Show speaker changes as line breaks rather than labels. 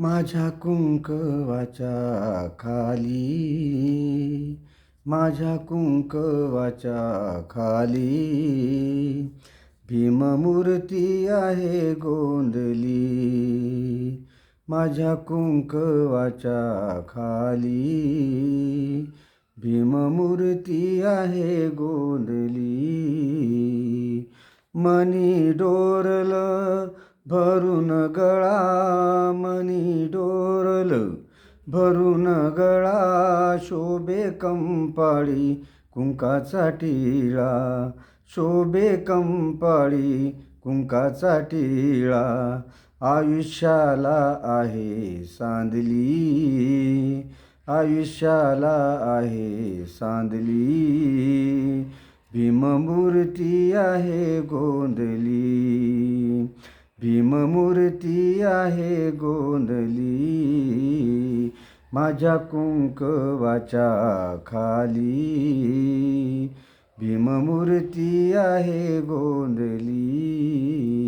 माझ्या कुंकवाच्या खाली माझ्या कुंकवाच्या खाली. भीममूर्ती आहे गोंदली माझ्या कुंकवाच्या खाली. भीममूर्ती आहे गोंदली मनी डोरलं भरून गळा मनी डोरल भरून गळा शोभे कंपाळी कुंकाचा टिळा शोभे कंपाळी कुंकाचा टिळा आयुष्याला आहे सांदली आयुष्याला आहे सांदली भीममूर्ती आहे गोंदली. भीममूर्ती आहे गोंदली. माझ्या कुंकवाच्या खाली. भीममूर्ती आहे गोंदली.